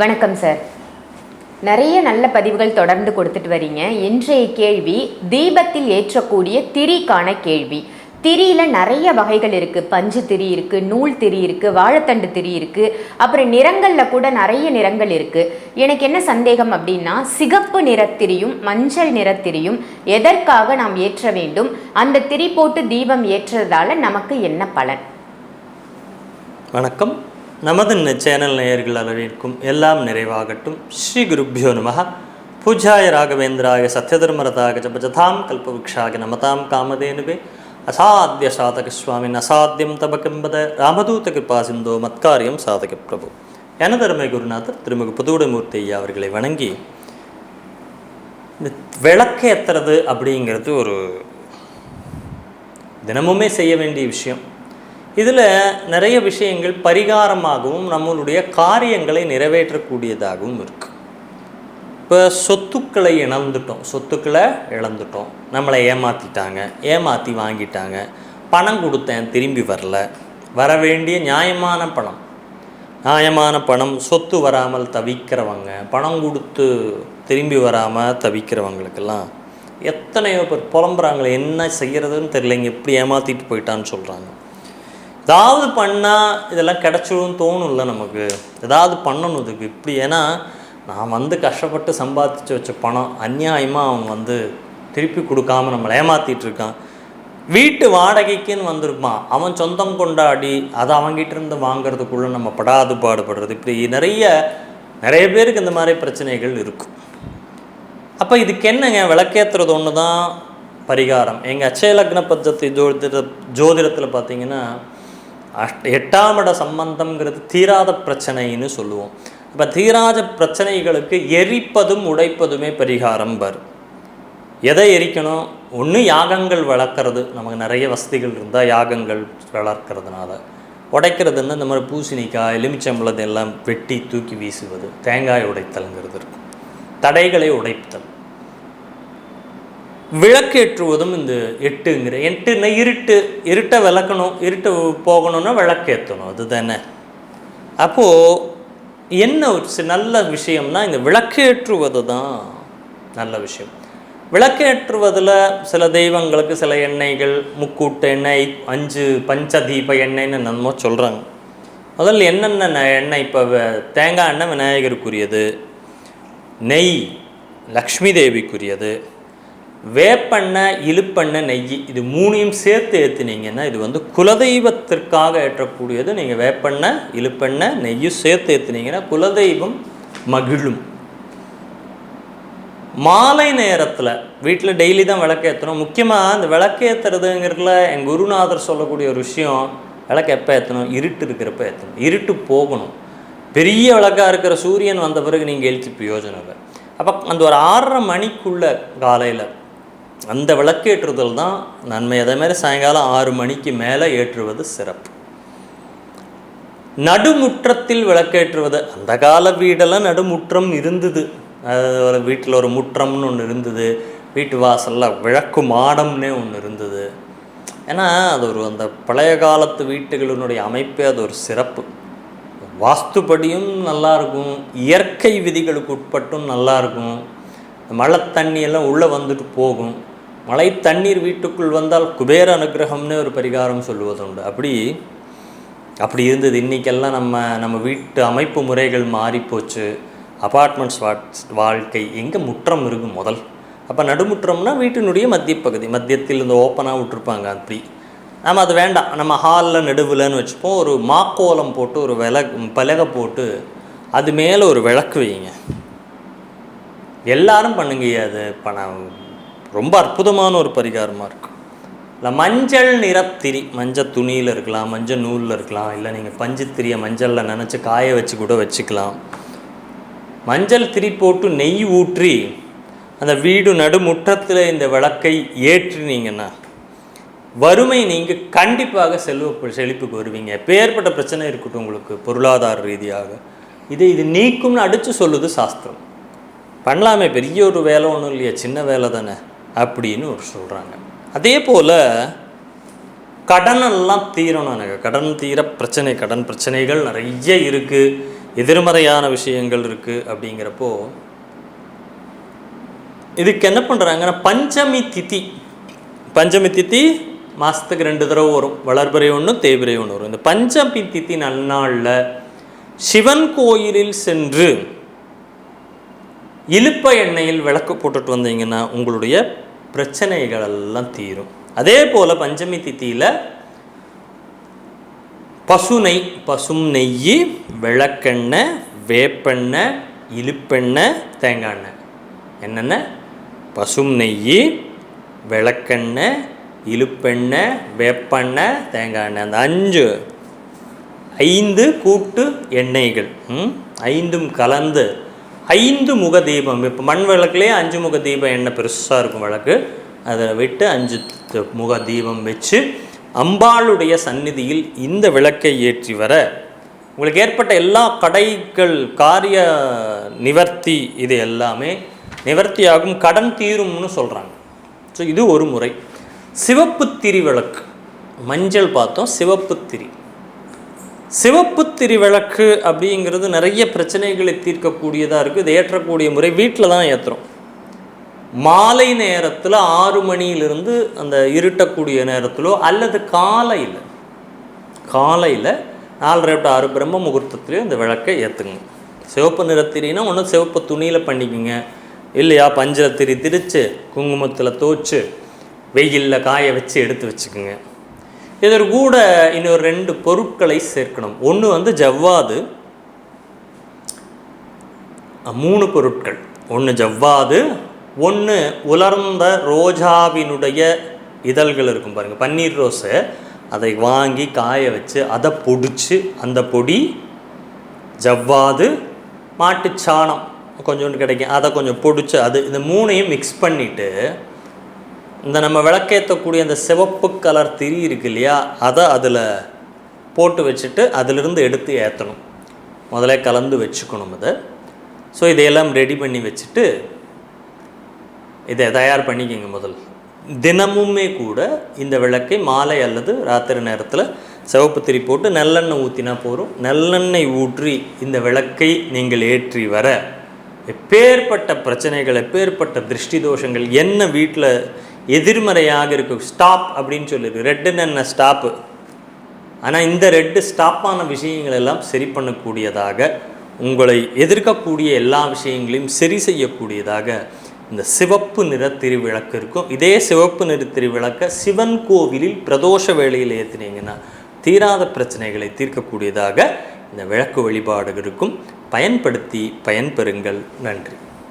வணக்கம் சார் நிறைய நல்ல பதிவுகள் தொடர்ந்து கொடுத்துட்டு வரீங்க. இன்றைய கேள்வி தீபத்தில் ஏற்றக்கூடிய திரிக்கான கேள்வி. திரியில் நிறைய வகைகள் இருக்குது பஞ்சு திரி இருக்குது நூல் திரி இருக்குது வாழைத்தண்டு திரி இருக்குது அப்புறம் நிறங்களில் கூட நிறைய நிறங்கள் இருக்குது எனக்கு என்ன சந்தேகம் அப்படின்னா சிகப்பு நிறத்திரியும் மஞ்சள் நிறத்திரியும் எதற்காக நாம் ஏற்ற வேண்டும்? அந்த திரி போட்டு தீபம் ஏற்றதால் நமக்கு என்ன பலன்? வணக்கம். நமது ந- சேனல் நேயர்கள் அளவிற்கும் எல்லாம் நிறைவாகட்டும். ஸ்ரீ குருப்பியோ நம பூஜாய ராகவேந்திராய சத்யதர்மரதாக ஜபஜதாம் கல்பவృక్షாக நமதாம் காமதேனுவே. அசாத்திய சாதக சுவாமின் அசாத்தியம் தபகம்பத. ராமதூத்த ராமதூத கிருபா சிந்தோ மத்காரியம் சாதக பிரபு. எனதருமை குருநாதர் திருமிகு புதுவுடைமூர்த்தி ஐயா அவர்களை வணங்கி இந்த விளக்கேத்துறது அப்படிங்கிறது ஒரு தினமுமே செய்ய வேண்டிய விஷயம். இதில் நிறைய விஷயங்கள் பரிகாரமாகவும் நம்மளுடைய காரியங்களை நிறைவேற்றக்கூடியதாகவும் இருக்குது இப்போ சொத்துக்களை இழந்துட்டோம். சொத்துக்களை இழந்துட்டோம். நம்மளை ஏமாற்றிட்டாங்க ஏமாற்றி வாங்கிட்டாங்க. பணம் கொடுத்தேன் திரும்பி வரல. வர வேண்டிய நியாயமான பணம். நியாயமான பணம் சொத்து வராமல் தவிக்கிறவங்க பணம் கொடுத்து திரும்பி வராமல் தவிக்கிறவங்களுக்கெல்லாம் எத்தனையோ பேர் புலம்புறாங்களே என்ன செய்கிறதுன்னு தெரியலைங்க. எப்படி ஏமாற்றிட்டு போயிட்டான்னு சொல்கிறாங்க ஏதாவது பண்ணால் இதெல்லாம் கிடச்சிடும் தோணும்ல நமக்கு. ஏதாவது பண்ணணும் இதுக்கு. இப்படி ஏன்னா நான் வந்து கஷ்டப்பட்டு சம்பாதிச்சு வச்ச பணம் அநியாயமாக அவன் வந்து திருப்பி கொடுக்காம நம்மளை ஏமாற்றிட்டு இருக்கான். வீட்டு வாடகைக்குன்னு வந்திருப்பான். அவன் சொந்தம் கொண்டாடி அதை அவன்கிட்ட இருந்து வாங்குறதுக்குள்ளே நம்ம படாது பாடுபடுறது. இப்படி நிறைய நிறைய பேருக்கு இந்த மாதிரி பிரச்சனைகள் இருக்கும். அப்போ இதுக்கு என்னங்க? விளக்கேற்றுறது ஒன்று தான் பரிகாரம். எங்கள் அச்சய லக்ன பద్ధதி ஜோதிட ஜோதிடத்தில் பார்த்தீங்கன்னா அஷ்ட எட்டாம் இட சம்பந்தம்ங்கிறது தீராத பிரச்சனைன்னு சொல்லுவோம். இப்போ தீராத பிரச்சனைகளுக்கு எரிப்பதும் உடைப்பதுமே பரிகாரம் பர். எதை எரிக்கணும்? ஒன்று யாகங்கள் வளர்க்குறது. நமக்கு நிறைய வசதிகள் இருந்தால் யாகங்கள் வளர்க்கறதுனால. உடைக்கிறதுன்னா இந்த மாதிரி பூசணிக்காய் எலுமிச்சம்பழத்தை எல்லாம் வெட்டி தூக்கி வீசுவது தேங்காய் உடைத்தல்ங்கிறது இருக்கும். தடைகளை உடைத்தல். விளக்கேற்றுவதும் இந்த எட்டுங்கிற எட்டுன்னா இருட்டு இருட்டை விளக்கணும் இருட்டு போகணும்னா விளக்கேற்றணும் அதுதானே. அப்போது என்ன ஒரு நல்ல விஷயம்னா இந்த விளக்கேற்றுவது தான் நல்ல விஷயம். விளக்கேற்றுவதில் சில தெய்வங்களுக்கு சில எண்ணெய்கள் முக்கூட்டு எண்ணெய் அஞ்சு பஞ்சதீப எண்ணெய்ன்னு நம்ம சொல்கிறாங்க முதல்ல என்னென்ன எண்ணெய்? இப்போ தேங்காய் எண்ணெய் விநாயகருக்குரியது நெய் லக்ஷ்மி தேவிக்குரியது வேப்பெண்ணெய் இழுப்பெண்ணெய் நெய் இது மூணையும் சேர்த்து ஏற்றுனீங்கன்னா இது வந்து குலதெய்வத்திற்காக ஏற்றக்கூடியது. நீங்கள் வேப்பெண்ணெய் இழுப்பெண்ணெய் நெய்யும் சேர்த்து ஏற்றுனீங்கன்னா குலதெய்வம் மகிழும். மாலை நேரத்தில் வீட்டில் டெய்லி தான் விளக்கேற்றணும் முக்கியமாக இந்த விளக்கேற்றுறதுங்கிறதுல என் குருநாதர் சொல்லக்கூடிய ஒரு விஷயம் விளக்கு எப்போ ஏற்றணும் இருட்டு இருக்கிறப்ப ஏற்றணும் இருட்டு போகணும். பெரிய விளக்காக இருக்கிற சூரியன் வந்த பிறகு நீங்கள் எழுச்சி பிரயோஜனம் இல்லை அப்போ அந்த ஒரு ஆறரை மணிக்குள்ள காலையில் அந்த விளக்கேற்றுதல் தான் நன்மை. அதே மாதிரி சாயங்காலம் ஆறு மணிக்கு மேலே ஏற்றுவது சிறப்பு. நடுமுற்றத்தில் விளக்கேற்றுவது. அந்த கால வீடெல்லாம் நடுமுற்றம் இருந்தது. அது ஒரு வீட்டில் ஒரு முற்றம்னு ஒன்று இருந்தது. வீட்டு வாசலில் விளக்கு மாடம்னே ஒன்று இருந்தது. ஏன்னா அது ஒரு அந்த பழைய காலத்து வீட்டுகளினுடைய அமைப்பே அது ஒரு சிறப்பு. வாஸ்துபடியும் நல்லாயிருக்கும் இயற்கை விதிகளுக்கு உட்பட்டும் நல்லாயிருக்கும் மழை தண்ணியெல்லாம் உள்ளே வந்துட்டு போகும். மழை தண்ணீர் வீட்டுக்குள் வந்தால் குபேர அனுகிரகம்னு ஒரு பரிகாரம் சொல்லுவதுண்டு. அப்படி அப்படி இருந்தது. இன்றைக்கெல்லாம் நம்ம நம்ம வீட்டு அமைப்பு முறைகள் மாறிப்போச்சு. அபார்ட்மெண்ட்ஸ் வாழ்க்கை எங்கே முற்றம் இருக்கும் முதல். அப்போ நடுமுற்றம்னா வீட்டினுடைய மத்திய பகுதி மத்தியத்தில் இந்த ஓப்பனாக விட்டுருப்பாங்க அப்படி. நம்ம அது வேண்டாம். நம்ம ஹாலில் நடுவில்னு வச்சுப்போம். ஒரு மாக்கோலம் போட்டு ஒரு விலக பலகை போட்டு அது மேலே ஒரு விளக்கு வைங்க. எல்லாரும் பண்ணுங்க அது பணம் ரொம்ப அற்புதமான ஒரு பரிகாரமாக இருக்கும் இல்லை மஞ்சள் நிறத்திரி மஞ்சள் துணியில் இருக்கலாம் மஞ்சள் நூலில் இருக்கலாம் இல்லை நீங்கள் பஞ்சுத்திரியை மஞ்சளில் நினச்சி காய வச்சு கூட வச்சுக்கலாம். மஞ்சள் திரி போட்டு நெய் ஊற்றி அந்த வீடு நடுமுற்றத்தில் இந்த விளக்கை ஏற்றினீங்கன்னா வறுமை நீங்கள் கண்டிப்பாக செல்வ செழிப்புக்கு வருவீங்க. எப்பேற்பட்ட பிரச்சனை இருக்கட்டும் உங்களுக்கு பொருளாதார ரீதியாக. இதை இது நீக்கும்னு அடித்து சொல்லுது சாஸ்திரம். பண்ணலாமே பெரிய ஒரு வேலை ஒன்றும் இல்லையா சின்ன வேலை தானே அப்படின்னு ஒரு சொல்கிறாங்க அதே போல் கடனெல்லாம் தீரணும் எனக்கு கடன் தீர பிரச்சனை கடன் பிரச்சனைகள் நிறைய இருக்குது எதிர்மறையான விஷயங்கள் இருக்குது அப்படிங்கிறப்போ இதுக்கு என்ன பண்ணுறாங்கன்னா பஞ்சமி திதி. பஞ்சமி திதி மாதத்துக்கு ரெண்டு தடவை வரும். வளர்பிறை ஒன்று தேய்பிறை ஒன்று வரும். இந்த பஞ்சமி திதி நன்னாளில் சிவன் கோயிலில் சென்று இழுப்ப எண்ணெயில் விளக்கு போட்டுட்டு வந்தீங்கன்னா உங்களுடைய பிரச்சனைகள் எல்லாம் தீரும். அதே போல் பஞ்சமி திதியில் பசுனை பசும் நெய் விளக்கெண்ணெய் வேப்பெண்ணெய் இழுப்பெண்ணெய் தேங்காய் எண்ணெய் என்னென்ன? பசும் நெய் விளக்கெண்ணெய் இழுப்பெண்ணெய் வேப்பெண்ணெய் தேங்காய் எண்ணெய் அந்த அஞ்சு ஐந்து கூட்டு எண்ணெய்கள். ம்? ஐந்தும் கலந்து ஐந்து முக தீபம். இப்போ மண் விளக்குலேயே அஞ்சு முக தீபம் என்ன பெருசாக இருக்கும் விளக்கு? அதை விட்டு அஞ்சு த- முக தீபம் வச்சு அம்பாளுடைய சந்நிதியில் இந்த விளக்கை ஏற்றி வர. உங்களுக்கு ஏற்பட்ட எல்லா கடைகள் காரிய நிவர்த்தி இது எல்லாமே நிவர்த்தியாகும் கடன் தீரும்னு சொல்கிறாங்க ஸோ இது ஒரு முறை. சிவப்பு திரி விளக்கு. மஞ்சள் பார்த்தோம் சிவப்பு திரி சிவப்பு திரிவிளக்கு அப்படிங்கிறது நிறைய பிரச்சனைகளை தீர்க்கக்கூடியதாக இருக்குது இது ஏற்றக்கூடிய முறை வீட்டில் தான் ஏற்றுறோம் மாலை நேரத்தில் ஆறு மணியிலிருந்து அந்த இருட்டக்கூடிய நேரத்திலோ அல்லது காலையில் காலையில் நாலரை டு ஆறு பிரம்ம முகூர்த்தத்துலேயோ இந்த விளக்கை ஏற்றுங்க சிவப்பு நிறத்திரினா ஒன்று சிவப்பு துணியில் பண்ணிக்கோங்க. இல்லையா? பஞ்சில் திரி திரித்து குங்குமத்தில் தோச்சு வெயிலில் காய வச்சு எடுத்து வச்சுக்கோங்க. இதற்கு கூட இன்னொரு ரெண்டு பொருட்களை சேர்க்கணும். ஒன்று வந்து ஜவ்வாது மூணு பொருட்கள். ஒன்று ஜவ்வாது ஒன்று உலர்ந்த ரோஜாவினுடைய இதழ்கள் இருக்கும் பாருங்கள் பன்னீர் ரோஸை. அதை வாங்கி காய வச்சு அதை பொடிச்சு அந்த பொடி ஜவ்வாது மாட்டுச்சாணம் கொஞ்சோண்டு கிடைக்கும். அதை கொஞ்சம் பொடிச்சு அது இந்த மூணையும் மிக்ஸ் பண்ணிவிட்டு இந்த நம்ம விளக்கேற்றக்கூடிய அந்த சிவப்பு கலர் திரி இருக்கு இல்லையா அதை அதில் போட்டு வச்சுட்டு அதிலிருந்து எடுத்து ஏற்றணும் முதல்ல கலந்து வச்சுக்கணும் அதை ஸோ இதையெல்லாம் ரெடி பண்ணி வச்சுட்டு இதை தயார் பண்ணிக்கோங்க முதல். தினமுமே கூட இந்த விளக்கை மாலை அல்லது ராத்திரி நேரத்தில் சிவப்பு திரி போட்டு நல்லெண்ணெய் ஊற்றினா போதும். நல்லெண்ணெய் ஊற்றி இந்த விளக்கை நீங்கள் ஏற்றி வர எப்பேற்பட்ட பிரச்சனைகள் எப்பேற்பட்ட திருஷ்டி தோஷங்கள் என்ன வீட்டில் எதிர்மறையாக இருக்கும். ஸ்டாப் அப்படின்னு சொல்லியிருக்கு ரெட்டுன்னு என்ன? ஸ்டாப்பு ஆனால் இந்த ரெட்டு ஸ்டாப்பான விஷயங்கள் எல்லாம் சரி பண்ணக்கூடியதாக உங்களை எதிர்க்கக்கூடிய எல்லா விஷயங்களையும் சரி செய்யக்கூடியதாக இந்த சிவப்பு நிற திருவிளக்கு இருக்கும். இதே சிவப்பு நிற திருவிளக்கை சிவன் கோவிலில் பிரதோஷ வேளையில் ஏற்றினீங்கன்னா தீராத பிரச்சனைகளை தீர்க்கக்கூடியதாக இந்த விளக்கு வழிபாடு இருக்கும். பயன்படுத்தி பயன்பெறுங்கள். நன்றி.